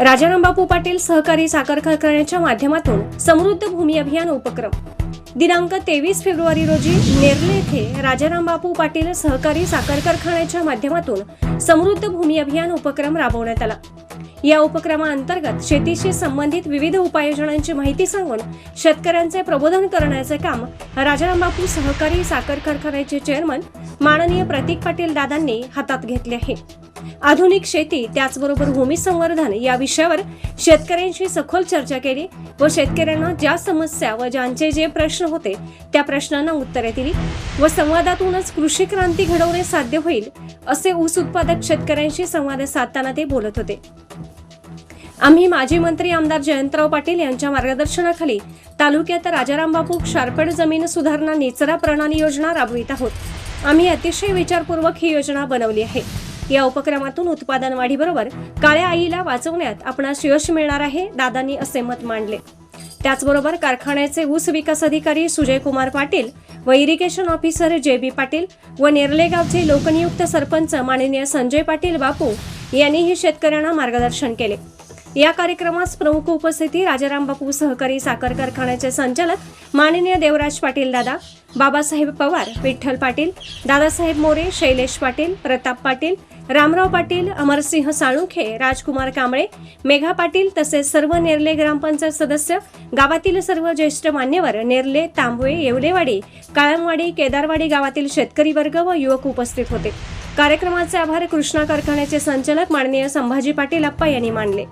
राजाराम बापू पाटील सहकारी साखर कारखान्याच्या माध्यमातून समृद्ध भूमी अभियान उपक्रम. दिनांक तेवीस फेब्रुवारी रोजी नेरले येथे राजाराम बापू पाटील सहकारी साखर कारखान्याच्या माध्यमातून समृद्ध भूमी अभियान उपक्रम राबवण्यात आला. या उपक्रमाअंतर्गत शेतीशी संबंधित विविध उपाययोजनांची माहिती सांगून शेतकऱ्यांचे प्रबोधन करण्याचे काम राजाराम बापू सहकारी साखर कारखान्याचे चेअरमन माननीय प्रतीक पाटील दादांनी हातात घेतले आहे. आधुनिक शेती त्याचबरोबर भूमी संवर्धन या विषयावर शेतकऱ्यांशी सखोल चर्चा केली व शेतकऱ्यांना ज्या समस्या व ज्यांचे जे प्रश्न होते त्या प्रश्नांना उत्तरे दिली व संवादातूनच कृषी क्रांती घडवणे साध्य होईल असे ऊस उत्पादक शेतकऱ्यांशी संवाद साधताना ते बोलत होते. आम्ही माजी मंत्री आमदार जयंतराव पाटील यांच्या मार्गदर्शनाखाली तालुक्यात राजाराम बापू जमीन सुधारणा निचरा प्रणाली योजना राबवित आहोत. आम्ही अतिशय विचारपूर्वक ही योजना बनवली आहे. या उपक्रमातून उत्पादन वाढीबरोबर काळ्या आईला वाचवण्यात आपणास यश मिळणार आहे दादांनी असे मत मांडले. त्याचबरोबर कारखान्याचे ऊस विकास अधिकारी सुजय कुमार पाटील व इरिगेशन ऑफिसर जे बी पाटील व नेरलेगावचे लोकनियुक्त सरपंच माननीय संजय पाटील बापू यांनीही शेतकऱ्यांना मार्गदर्शन केले. या कार्यक्रमास प्रमुख उपस्थिती राजाराम बापू सहकारी साखर कारखान्याचे संचालक माननीय देवराज पाटील दादा बाबासाहेब पवार विठ्ठल पाटील दादासाहेब मोरे शैलेश पाटील प्रताप पाटील रामराव पाटील अमरसिंह साळुंखे राजकुमार कांबळे मेघा पाटील तसेच सर्व नेरले ग्रामपंचायत सदस्य गावातील सर्व ज्येष्ठ मान्यवर नेरले तांबवे येवलेवाडी काळमवाडी केदारवाडी गावातील शेतकरी वर्ग व युवक उपस्थित होते. कार्यक्रमाचे आभार कृष्णा कारखान्याचे संचालक माननीय संभाजी पाटील अप्पा यांनी मानले.